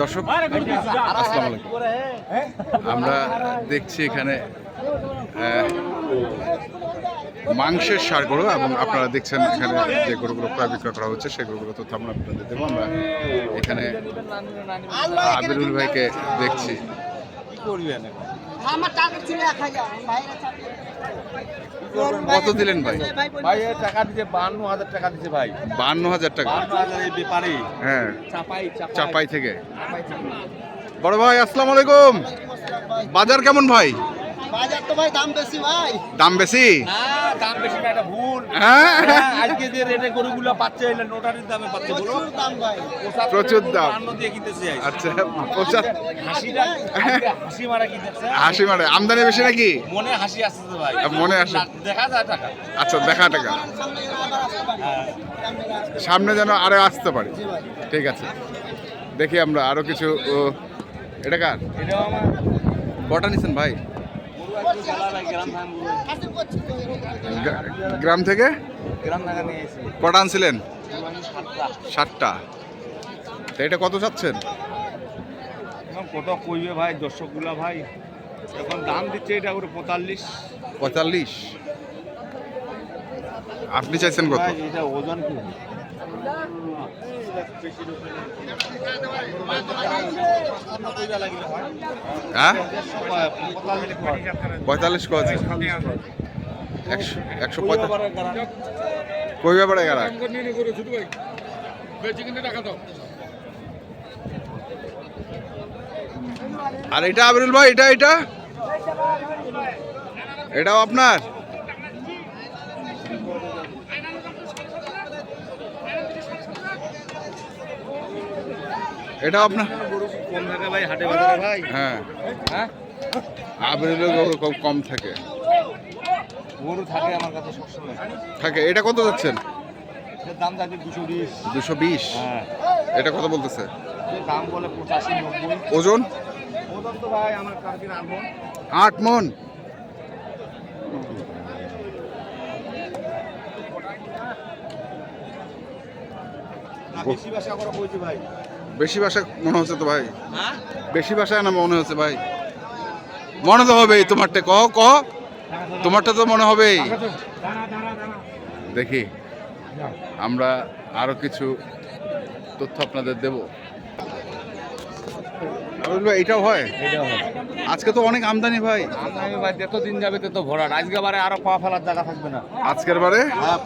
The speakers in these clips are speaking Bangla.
দর্শক আসসালামু আলাইকুম। আমরা দেখছি এখানে মাংসের সার গরু এবং আপনারা দেখছেন এখানে যে গরুগুলো ক্রয় বিক্রয় করা হচ্ছে সেই গরুগুলো তথ্য আমরা আপনাদের দেবো। আমরা এখানে আবিরুল ভাইকে দেখছি। আমার টাকা ছিল এক হাজার ভাইরা চাকরি কত দিলেন ভাই? ভাই টাকা দিছে বান্ন হাজার টাকা দিছে ভাই। বান্ন হাজার টাকা। ব্যাপারে হ্যাঁ। চাপাই। চাপাই থেকে। বড় ভাই আসসালামু আলাইকুম। বাজার কেমন ভাই? বাজার তো ভাই দাম বেশি ভাই। দাম বেশি? না দাম বেশি না এটা ভুল। হ্যাঁ? হ্যাঁ, আজকে যে রেটে গরুগুলো পাচ্ছে এলে নোটারির দামে পাচ্ছে বলো দাম ভাই। প্রচুর দাম। দিয়ে কিনতেছে আচ্ছা হাসিটা হাসি মারা কিনতেছে হাসি মারে। আমদানি বেশি নাকি? মনে হাসি আসতেছে ভাই। মনে আসে। দেখা যায় টাকা। আচ্ছা দেখা টাকা। সামনে যেন আরও আসতে পারে। ঠিক আছে। দেখি আমরা আরও কিছু ও, এটা কার? কটা নিছেন ভাই গরু একটু জ্বালা ভাই গ্রাম থেকে? কটা আনছিলেন? সাতটা। ষাটটা তো এটা কত চাচ্ছেন? কত কইবে ভাই দর্শকগুলা ভাই? এখন দাম দিচ্ছে এটা করে পঁয়তাল্লিশ। পঁয়তাল্লিশ। আপনি চাইছেন কত? এটা ওজন কি? পঁয়তাল্লিশ কত একশো একশো পঁয়তাল্লিশ। কই ব্যাপারে আর এটা আবিরুল ভাই এটা এটা? এটাও আপনার? এটাও আপনার কম থাকে ভাই হাটে বাজারে ভাই হ্যাঁ? হ্যাঁ আবিরুলের গরু খুব কম থাকে। গরু থাকে আমার কাছে সবসময়। থাকে। এটা কত যাচ্ছেন? এর দাম থাকে দুশো বিশ। দুশো বিশ? হ্যাঁ। এটা কত বলতেছে? দাম বলে পঁচাশি নব্বই। ওজন? ওজন তো ভাই আমার আনব আট মন। বেশি বাসা করা বলছি ভাই। বেশি ভাষা মনে হচ্ছে তো ভাই? হ্যাঁ? বেশি ভাষায় না মনে হচ্ছে ভাই? মনে তো হবেই তোমারটা কহ কহ। তোমারটা তো মনে হবেই। দেখি আমরা আরও কিছু তথ্য আপনাদের দেব। এটাও হয়? আজকে তো অনেক আমদানি ভাই। আমি ভাই যত দিন যাবে তত ভরাট আজকে বারে আরও পা ফেলার জায়গা থাকবে না। আজকের বারে? হ্যাঁ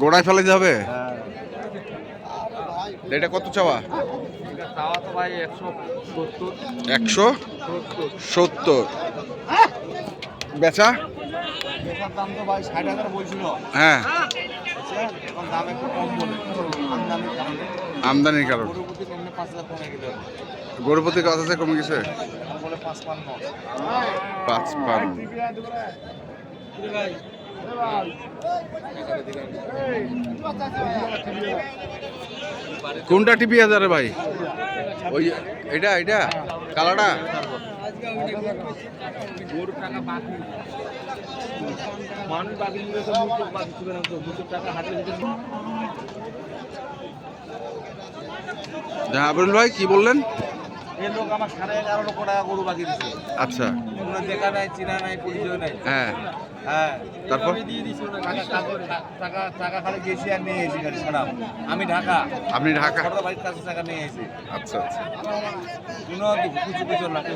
গোড়ায় ফেলে যাবে? হ্যাঁ। এটা কত চাওয়া? তো একশো সত্তর। বেচা? হ্যাঁ। আমদানির কারণ। গরুপতি কত আছে কমে গেছে? পাঁচ কোনটা টিপি হাজারে ভাই? ওই এটা এটা? কালাটা? আবরুল ভাই কি বললেন? লোক আমার সাড়ে এগারো লক্ষ টাকা গরু বাকি দিচ্ছে আচ্ছা। কোনো দেখা নাই চিনা নাই পরিচয় নাই। হ্যাঁ। হ্যাঁ। তারপর? দিয়ে দিছি টাকা- টাকা খালি গেছি আর নিয়ে এসেছি খালি সারা আমি ঢাকা। আপনি ঢাকা? ছোট বাড়ির কাছে টাকা নিয়ে এসেছি। আচ্ছা আচ্ছা। কোনো কিছু কিছু লাগে।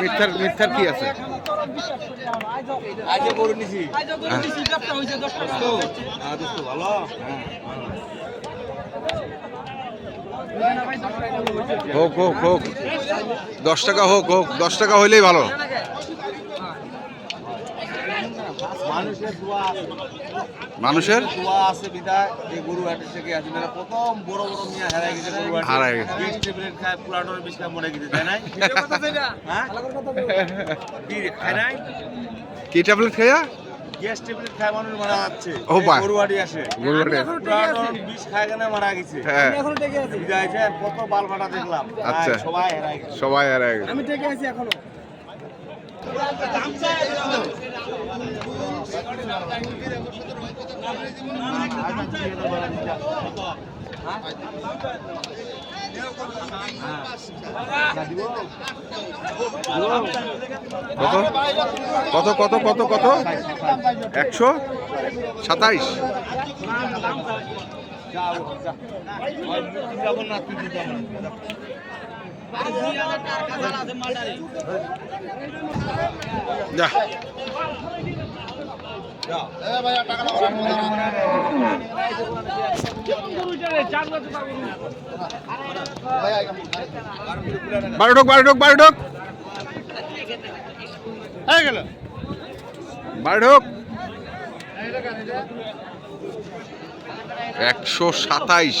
মিথ্যার মিথ্যার কি আছে? নিছি। ভালো। হোক হোক হোক। দশ টাকা হোক হোক। দশ টাকা হইলেই ভালো। মানুষের। গেস্ট ট্যাবলেট খায় গেছে হ্যাঁ গ্যাস ট্যাবলেট খায় মানুষ মারা যাচ্ছে। ও ভাই। গরু হাটে আসে। গরু হাটে। পুরানোর বিষ খায় কেন মারা গেছে? হ্যাঁ। বিদায় যায় কত বাল ফাটা দেখলাম। আচ্ছা। আর সবাই হারাই গেছে। সবাই আর এক আমি দেখে আছি এখনও। কত কত কত কত? কত একশো সাতাইশ। যা। বারো ঢোক বারো ঢোক বারো ঢোক বারো একশো সাতাইশ।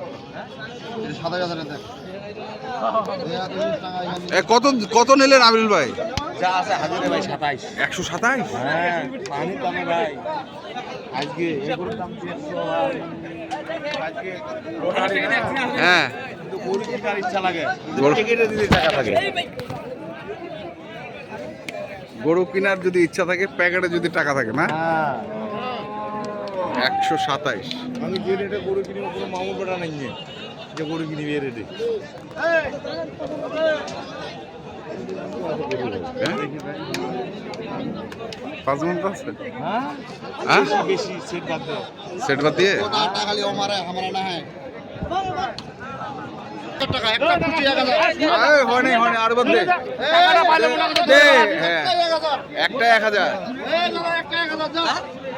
সাতাশ হাজার দেখ। কত কত নিলেন আবিল ভাই? যা আছে হাজারে ভাই সাতাইশ। একশো সাতাইশ? হ্যাঁ পানির দামে ভাই। আজকে হ্যাঁ। ইচ্ছা লাগে। থাকে। গরু কেনার যদি ইচ্ছা থাকে প্যাকেটে যদি টাকা থাকে না? হ্যাঁ। একশো সাতাইশ। আমি যে রেটে গরু কিনি কোনো মামুর বেটা নাই যে গরু কিনবি এ। রেটে পাঁচ হ্যাঁ? হ্যাঁ? একটা এক হাজার।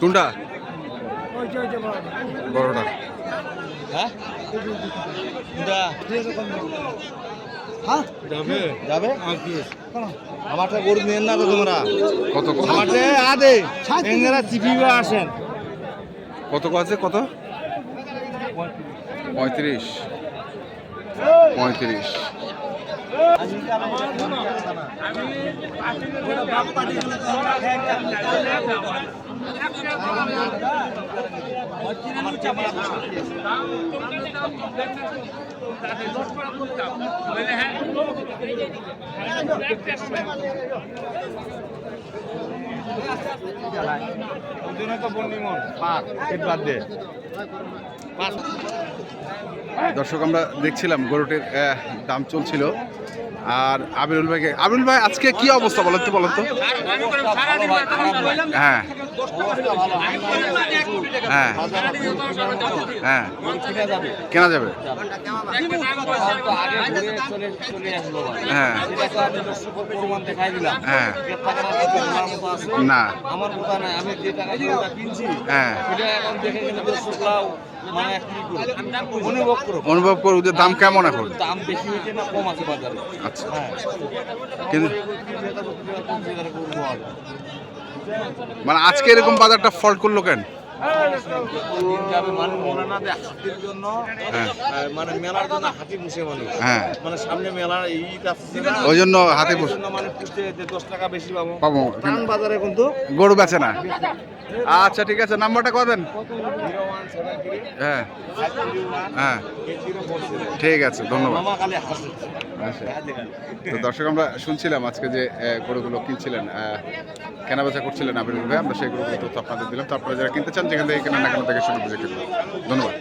কোনটা? বড়টা। হ্যাঁ? যাবে? যাবে? আমারটা গরু নেন না তো তোমরা। কত আমারটা আদে। এঙ্গেরা চিপিবে আসেন। কত আছে কত? পঁয়ত্রিশ। পঁয়ত্রিশ। ওই দর্শক, আমরা দেখছিলাম গরুটির দাম চলছিল। আর আবিরুল ভাইকে আবিরুল ভাই, আজকে কি অবস্থা বলেন তো বলেন তো। হ্যাঁ। হ্যাঁ। হ্যাঁ। কেনা যাবে? হ্যাঁ। অনুভব করো যে দাম কেমন এখন? দাম বেশি কম আছে আচ্ছা। কিন্তু মানে আজকে এরকম বাজারটা ফল্ট করল কেন? হ্যাঁ। মানে হ্যাঁ। ওই জন্য হাতে পাবো পাবো। বাজারে কিন্তু গরু বেচে না। আচ্ছা ঠিক আছে নাম্বারটা থ্রি হ্যাঁ। হ্যাঁ। ঠিক আছে ধন্যবাদ। আচ্ছা। তো দর্শক আমরা শুনছিলাম আজকে যে গরুগুলো কিনছিলেন কেনাবেচা করছিলেন আবির ভাই, আমরা গ্রুপের তথ্য আপনাদের দিলাম। তারপরে যারা কিনতে চান, যেখান থেকে কেনা না কেন থেকে শুনে বুঝে কিনবেন। ধন্যবাদ।